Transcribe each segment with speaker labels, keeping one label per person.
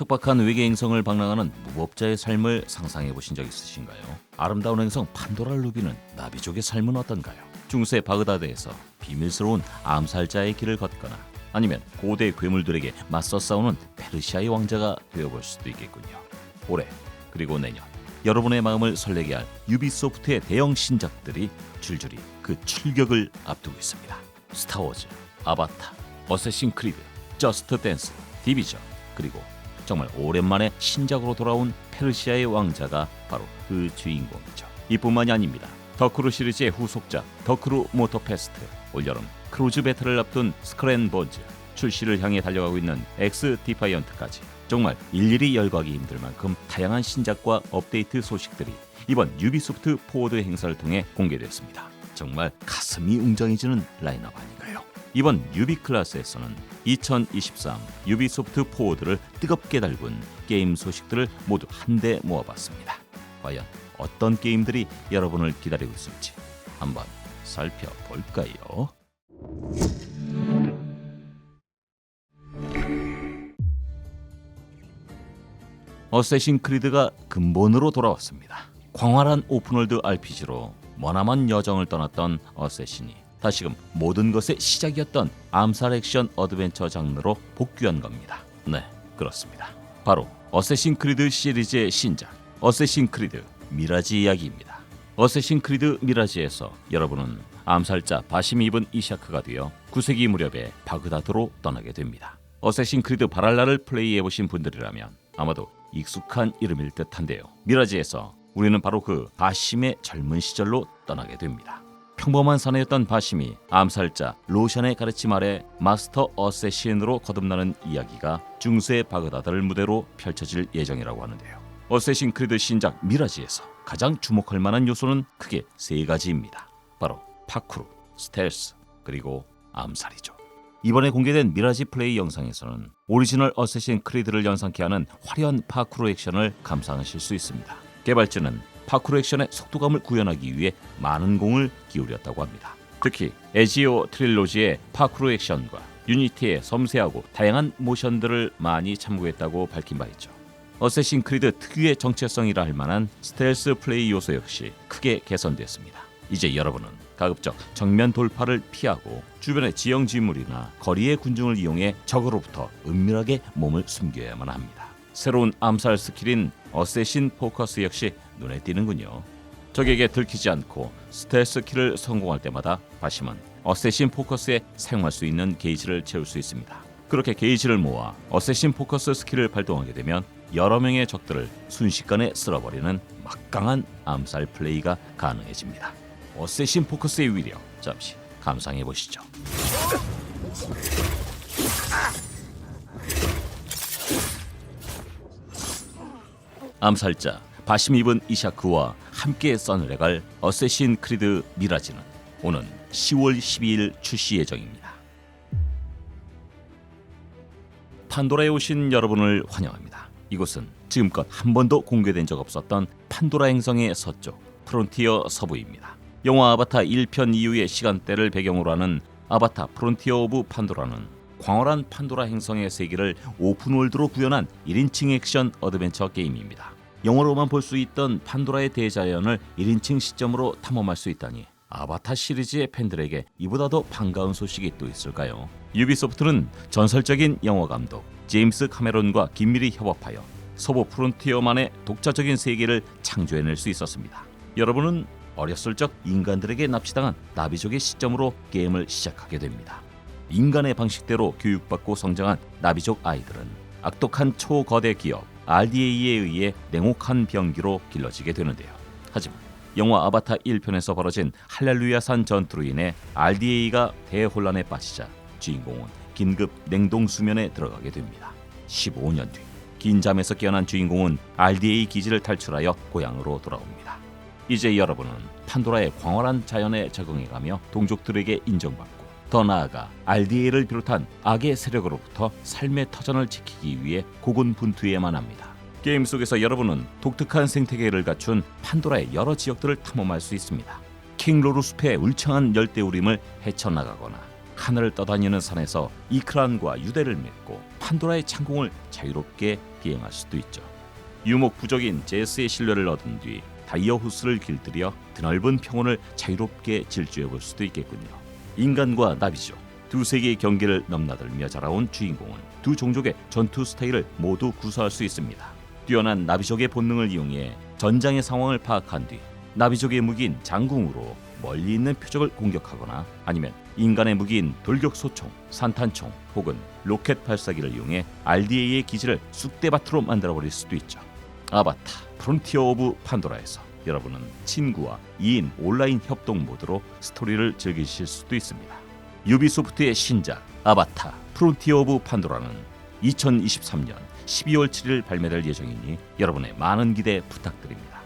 Speaker 1: 척박한 외계 행성을 방랑하는 무법자의 삶을 상상해 보신 적 있으신가요? 아름다운 행성 판도라를 누비는 나비족의 삶은 어떤가요? 중세 바그다드에서 비밀스러운 암살자의 길을 걷거나 아니면 고대 괴물들에게 맞서 싸우는 페르시아의 왕자가 되어볼 수도 있겠군요. 올해 그리고 내년 여러분의 마음을 설레게 할 유비소프트의 대형 신작들이 줄줄이 그 출격을 앞두고 있습니다. 스타워즈, 아바타, 어쌔신 크리드, 저스트 댄스, 디비전 그리고 정말 오랜만에 신작으로 돌아온 페르시아의 왕자가 바로 그 주인공이죠. 이뿐만이 아닙니다. 더크루 시리즈의 후속작 더크루 모터페스트 올여름 크루즈 배틀을 앞둔 스크랜버즈 출시를 향해 달려가고 있는 엑스 디파이언트까지 정말 일일이 열거하기 힘들 만큼 다양한 신작과 업데이트 소식들이 이번 유비소프트 포워드 행사를 통해 공개됐습니다. 정말 가슴이 웅장해지는 라인업 아닌가요? 이번 유비 클래스에서는 2023 유비소프트 포워드를 뜨겁게 달군 게임 소식들을 모두 한데 모아봤습니다. 과연 어떤 게임들이 여러분을 기다리고 있을지 한번 살펴볼까요? 어쌔신 크리드가 근본으로 돌아왔습니다. 광활한 오픈월드 RPG로 머나먼 여정을 떠났던 어쌔신이 다시금 모든 것의 시작이었던 암살 액션 어드벤처 장르로 복귀한 겁니다. 네, 그렇습니다. 바로 어쌔신 크리드 시리즈의 신작 어쌔신 크리드 미라지 이야기입니다. 어쌔신 크리드 미라지에서 여러분은 암살자 바심 입은 이샤크가 되어 9세기 무렵에 바그다드로 떠나게 됩니다. 어쌔신 크리드 바랄라를 플레이해 보신 분들이라면 아마도 익숙한 이름일 듯한데요. 미라지에서 우리는 바로 그 바심의 젊은 시절로 떠나게 됩니다. 평범한 사내였던 바심이 암살자 로션의 가르침 아래 마스터 어쌔신으로 거듭나는 이야기가 중세 바그다드를 무대로 펼쳐질 예정이라고 하는데요. 어쌔신 크리드 신작 미라지에서 가장 주목할 만한 요소는 크게 세 가지입니다. 바로 파쿠르, 스텔스, 그리고 암살이죠. 이번에 공개된 미라지 플레이 영상에서는 오리지널 어쌔신 크리드를 연상케 하는 화려한 파쿠르 액션을 감상하실 수 있습니다. 개발진은 파쿠르 액션의 속도감을 구현하기 위해 많은 공을 기울였다고 합니다. 특히 에지오 트릴로지의 파쿠르 액션과 유니티의 섬세하고 다양한 모션들을 많이 참고했다고 밝힌 바 있죠. 어쌔신 크리드 특유의 정체성이라 할 만한 스텔스 플레이 요소 역시 크게 개선됐습니다. 이제 여러분은 가급적 정면 돌파를 피하고 주변의 지형 지물이나 거리의 군중을 이용해 적으로부터 은밀하게 몸을 숨겨야만 합니다. 새로운 암살 스킬인 어쌔신 포커스 역시 눈에 띄는군요. 적에게 들키지 않고 스텔스 킬을 성공할 때마다 바심은 어쌔신 포커스에 사용할 수 있는 게이지를 채울 수 있습니다. 그렇게 게이지를 모아 어쌔신 포커스 스킬을 발동하게 되면 여러 명의 적들을 순식간에 쓸어버리는 막강한 암살 플레이가 가능해집니다. 어쌔신 포커스의 위력 잠시 감상해 보시죠. 암살자 바심 입은 이샤크와 함께 써내려갈 어쌔신 크리드 미라지는 오는 10월 12일 출시 예정입니다. 판도라에 오신 여러분을 환영합니다. 이곳은 지금껏 한 번도 공개된 적 없었던 판도라 행성의 서쪽 프론티어 서부입니다. 영화 아바타 1편 이후의 시간대를 배경으로 하는 아바타 프론티어 오브 판도라는 광활한 판도라 행성의 세계를 오픈월드로 구현한 1인칭 액션 어드벤처 게임입니다. 영어로만 볼 수 있던 판도라의 대자연을 1인칭 시점으로 탐험할 수 있다니 아바타 시리즈의 팬들에게 이보다 더 반가운 소식이 또 있을까요? 유비소프트는 전설적인 영화 감독 제임스 카메론과 긴밀히 협업하여 서부 프론티어만의 독자적인 세계를 창조해낼 수 있었습니다. 여러분은 어렸을 적 인간들에게 납치당한 나비족의 시점으로 게임을 시작하게 됩니다. 인간의 방식대로 교육받고 성장한 나비족 아이들은 악독한 초거대 기업 RDA에 의해 냉혹한 병기로 길러지게 되는데요. 하지만 영화 아바타 1편에서 벌어진 할렐루야산 전투로 인해 RDA가 대혼란에 빠지자 주인공은 긴급 냉동 수면에 들어가게 됩니다. 15년 뒤 긴 잠에서 깨어난 주인공은 RDA 기지를 탈출하여 고향으로 돌아옵니다. 이제 여러분은 판도라의 광활한 자연에 적응해가며 동족들에게 인정받고 더 나아가 RDA를 비롯한 악의 세력으로부터 삶의 터전을 지키기 위해 고군분투해야만 합니다. 게임 속에서 여러분은 독특한 생태계를 갖춘 판도라의 여러 지역들을 탐험할 수 있습니다. 킹로루 숲의 울창한 열대우림을 헤쳐나가거나 하늘을 떠다니는 산에서 이크란과 유대를 맺고 판도라의 창공을 자유롭게 비행할 수도 있죠. 유목 부족인 제스의 신뢰를 얻은 뒤 다이어후스를 길들여 드넓은 평원을 자유롭게 질주해 볼 수도 있겠군요. 인간과 나비족 두 세계의 경계를 넘나들며 자라온 주인공은 두 종족의 전투 스타일을 모두 구사할 수 있습니다. 뛰어난 나비족의 본능을 이용해 전장의 상황을 파악한 뒤 나비족의 무기인 장궁으로 멀리 있는 표적을 공격하거나 아니면 인간의 무기인 돌격소총, 산탄총 혹은 로켓 발사기를 이용해 RDA의 기지를 쑥대밭으로 만들어버릴 수도 있죠. 아바타 프론티어 오브 판도라에서 여러분은 친구와 2인 온라인 협동 모드로 스토리를 즐기실 수도 있습니다. 유비소프트의 신작 아바타 프론티어 오브 판도라는 2023년 12월 7일 발매될 예정이니 여러분의 많은 기대 부탁드립니다.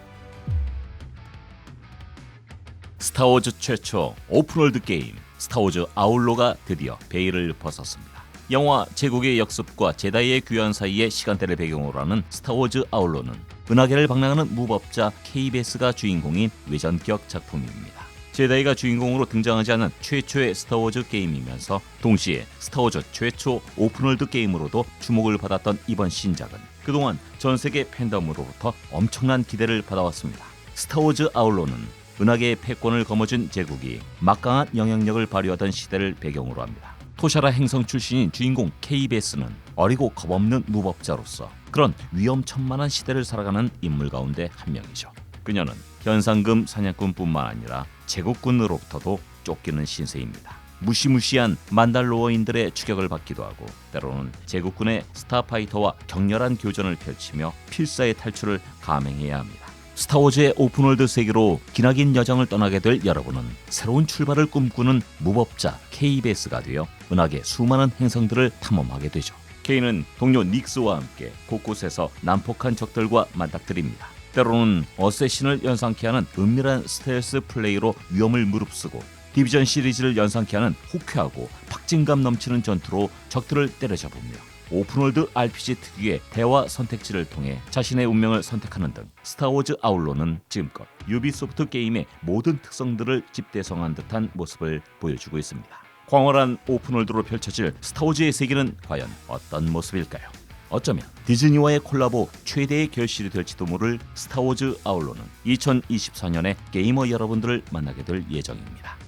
Speaker 1: 스타워즈 최초 오픈월드 게임 스타워즈 아울로가 드디어 베일을 벗었습니다. 영화 제국의 역습과 제다이의 귀환 사이의 시간대를 배경으로 하는 스타워즈 아울로는 은하계를 방랑하는 무법자 KBS가 주인공인 외전격 작품입니다. 제다이가 주인공으로 등장하지 않은 최초의 스타워즈 게임이면서 동시에 스타워즈 최초 오픈월드 게임으로도 주목을 받았던 이번 신작은 그동안 전 세계 팬덤으로부터 엄청난 기대를 받아왔습니다. 스타워즈 아울로는 은하계의 패권을 거머쥔 제국이 막강한 영향력을 발휘하던 시대를 배경으로 합니다. 토샤라 행성 출신인 주인공 KBS는 어리고 겁없는 무법자로서 그런 위험천만한 시대를 살아가는 인물 가운데 한 명이죠. 그녀는 현상금 사냥꾼뿐만 아니라 제국군으로부터도 쫓기는 신세입니다. 무시무시한 만달로어인들의 추격을 받기도 하고 때로는 제국군의 스타파이터와 격렬한 교전을 펼치며 필사의 탈출을 감행해야 합니다. 스타워즈의 오픈월드 세계로 기나긴 여정을 떠나게 될 여러분은 새로운 출발을 꿈꾸는 무법자 KBS가 되어 은하계 수많은 행성들을 탐험하게 되죠. K는 동료 닉스와 함께 곳곳에서 난폭한 적들과 맞닥뜨립니다. 때로는 어쌔신을 연상케 하는 은밀한 스텔스 플레이로 위험을 무릅쓰고 디비전 시리즈를 연상케 하는 호쾌하고 박진감 넘치는 전투로 적들을 때려잡으며 오픈월드 RPG 특유의 대화 선택지를 통해 자신의 운명을 선택하는 등 스타워즈 아울로는 지금껏 유비소프트 게임의 모든 특성들을 집대성한 듯한 모습을 보여주고 있습니다. 광활한 오픈월드로 펼쳐질 스타워즈의 세계는 과연 어떤 모습일까요? 어쩌면 디즈니와의 콜라보 최대의 결실이 될지도 모를 스타워즈 아울로는 2024년에 게이머 여러분들을 만나게 될 예정입니다.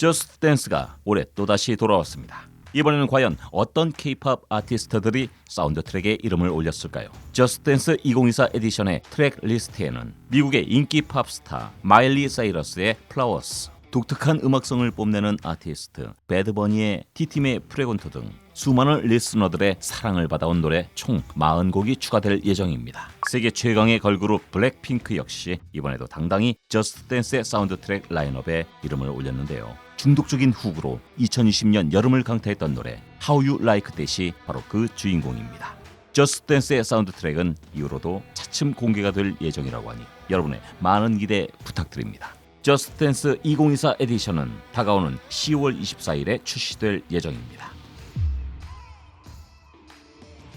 Speaker 1: 저스트 댄스가 올해 또다시 돌아왔습니다. 이번에는 과연 어떤 케이팝 아티스트들이 사운드 트랙에 이름을 올렸을까요? 저스트 댄스 2024 에디션의 트랙 리스트에는 미국의 인기 팝스타 마일리 사이러스의 플라워스, 독특한 음악성을 뽐내는 아티스트 배드버니의 티팀의 프레곤토 등 수많은 리스너들의 사랑을 받아온 노래 총 40곡이 추가될 예정입니다. 세계 최강의 걸그룹 블랙핑크 역시 이번에도 당당히 저스트 댄스의 사운드 트랙 라인업에 이름을 올렸는데요. 중독적인 훅으로 2020년 여름을 강타했던 노래 How You Like That이 바로 그 주인공입니다. 저스트 댄스의 사운드 트랙은 이후로도 차츰 공개가 될 예정이라고 하니 여러분의 많은 기대 부탁드립니다. 저스트 댄스 2024 에디션은 다가오는 10월 24일에 출시될 예정입니다.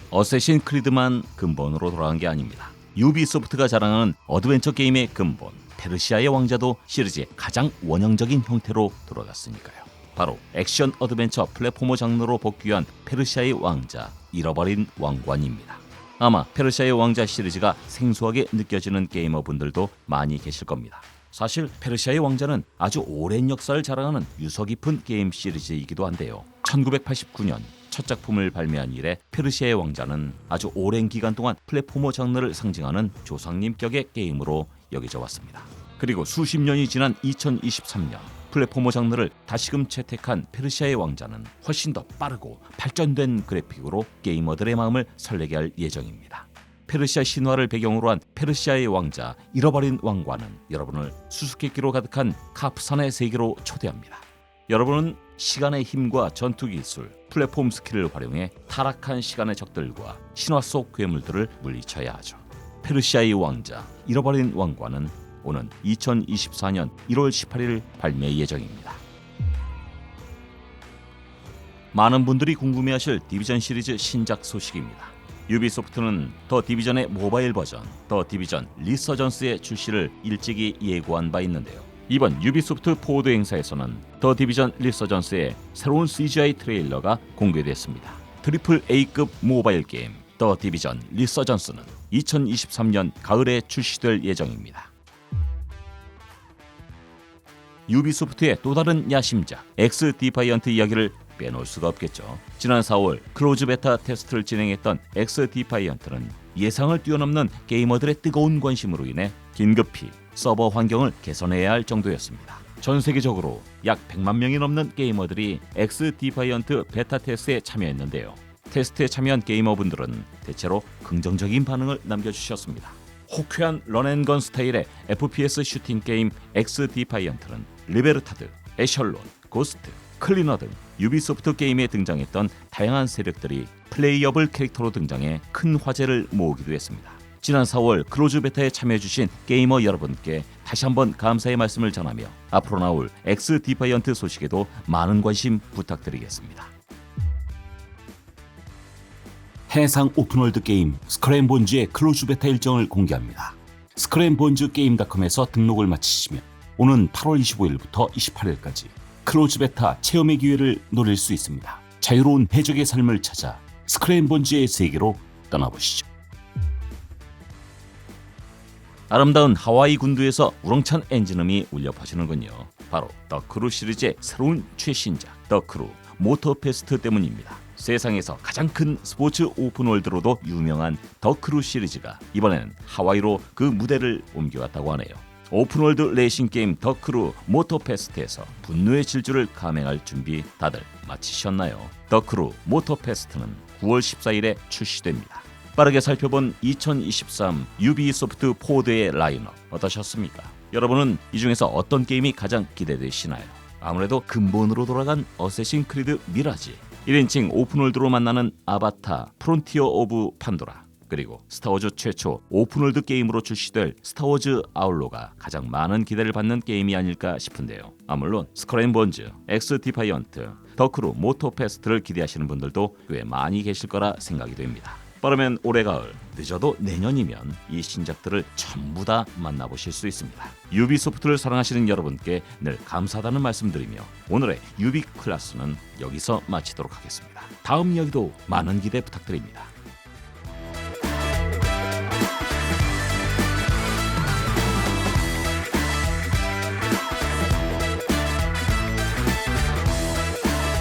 Speaker 1: 어쌔신 크리드만 근본으로 돌아간 게 아닙니다. 유비소프트가 자랑하는 어드벤처 게임의 근본 페르시아의 왕자도 시리즈의 가장 원형적인 형태로 돌아갔으니까요. 바로 액션 어드벤처 플랫포머 장르로 복귀한 페르시아의 왕자 잃어버린 왕관입니다. 아마 페르시아의 왕자 시리즈가 생소하게 느껴지는 게이머분들도 많이 계실 겁니다. 사실 페르시아의 왕자는 아주 오랜 역사를 자랑하는 유서 깊은 게임 시리즈이기도 한데요. 1989년 첫 작품을 발매한 이래 페르시아의 왕자는 아주 오랜 기간 동안 플랫포머 장르를 상징하는 조상님격의 게임으로 여겨져 왔습니다. 그리고 수십 년이 지난 2023년 플랫포머 장르를 다시금 채택한 페르시아의 왕자는 훨씬 더 빠르고 발전된 그래픽으로 게이머들의 마음을 설레게 할 예정입니다. 페르시아 신화를 배경으로 한 페르시아의 왕자 잃어버린 왕관은 여러분을 수수께끼로 가득한 카프산의 세계로 초대합니다. 여러분은 시간의 힘과 전투 기술, 플랫폼 스킬을 활용해 타락한 시간의 적들과 신화 속 괴물들을 물리쳐야 하죠. 페르시아의 왕자 잃어버린 왕관은 오는 2024년 1월 18일 발매 예정입니다. 많은 분들이 궁금해하실 디비전 시리즈 신작 소식입니다. 유비소프트는 더 디비전의 모바일 버전, 더 디비전 리서전스의 출시를 일찍이 예고한 바 있는데요. 이번 유비소프트 포드 행사에서는 더 디비전 리서전스의 새로운 CGI 트레일러가 공개됐습니다. 트리플 A급 모바일 게임 더 디비전 리서전스는 2023년 가을에 출시될 예정입니다. 유비소프트의 또 다른 야심작 엑스 디파이언트 이야기를 빼놓을 수가 없겠죠. 지난 4월 클로즈 베타 테스트를 진행했던 엑스 디파이언트는 예상을 뛰어넘는 게이머들의 뜨거운 관심으로 인해 긴급히 서버 환경을 개선해야 할 정도였습니다. 전 세계적으로 약 100만 명이 넘는 게이머들이 엑스 디파이언트 베타 테스트에 참여했는데요. 테스트에 참여한 게이머분들은 대체로 긍정적인 반응을 남겨주셨습니다. 호쾌한 런앤건 스타일의 FPS 슈팅 게임 엑스 디파이언트는 리베르타드, 에셜론, 고스트, 클리너 등 유비소프트 게임에 등장했던 다양한 세력들이 플레이어블 캐릭터로 등장해 큰 화제를 모으기도 했습니다. 지난 4월 클로즈 베타에 참여해주신 게이머 여러분께 다시 한번 감사의 말씀을 전하며 앞으로 나올 엑스 디파이언트 소식에도 많은 관심 부탁드리겠습니다. 해상 오픈월드 게임 스크램본즈의 클로즈 베타 일정을 공개합니다. 스크램본즈 게임닷컴에서 등록을 마치시면 오는 8월 25일부터 28일까지 클로즈 베타 체험의 기회를 노릴 수 있습니다. 자유로운 해적의 삶을 찾아 스크램본즈의 세계로 떠나보시죠. 아름다운 하와이 군도에서 우렁찬 엔진음이 울려 퍼지는군요. 바로 더 크루 시리즈의 새로운 최신작 더 크루 모터페스트 때문입니다. 세상에서 가장 큰 스포츠 오픈월드로도 유명한 더 크루 시리즈가 이번에는 하와이로 그 무대를 옮겨왔다고 하네요. 오픈월드 레이싱 게임 더크루 모터페스트에서 분노의 질주를 감행할 준비 다들 마치셨나요? 더크루 모터페스트는 9월 14일에 출시됩니다. 빠르게 살펴본 2023 유비소프트 포드의 라인업 어떠셨습니까? 여러분은 이 중에서 어떤 게임이 가장 기대되시나요? 아무래도 근본으로 돌아간 어쌔신 크리드 미라지 1인칭 오픈월드로 만나는 아바타 프론티어 오브 판도라 그리고 스타워즈 최초 오픈월드 게임으로 출시될 스타워즈 아울로가 가장 많은 기대를 받는 게임이 아닐까 싶은데요. 아 물론 스크램본즈, 엑스 디파이언트, 더크루 모토페스트를 기대하시는 분들도 꽤 많이 계실 거라 생각이 됩니다. 빠르면 올해 가을, 늦어도 내년이면 이 신작들을 전부 다 만나보실 수 있습니다. 유비소프트를 사랑하시는 여러분께 늘 감사하다는 말씀드리며 오늘의 유비 클래스는 여기서 마치도록 하겠습니다. 다음 이야기도 많은 기대 부탁드립니다.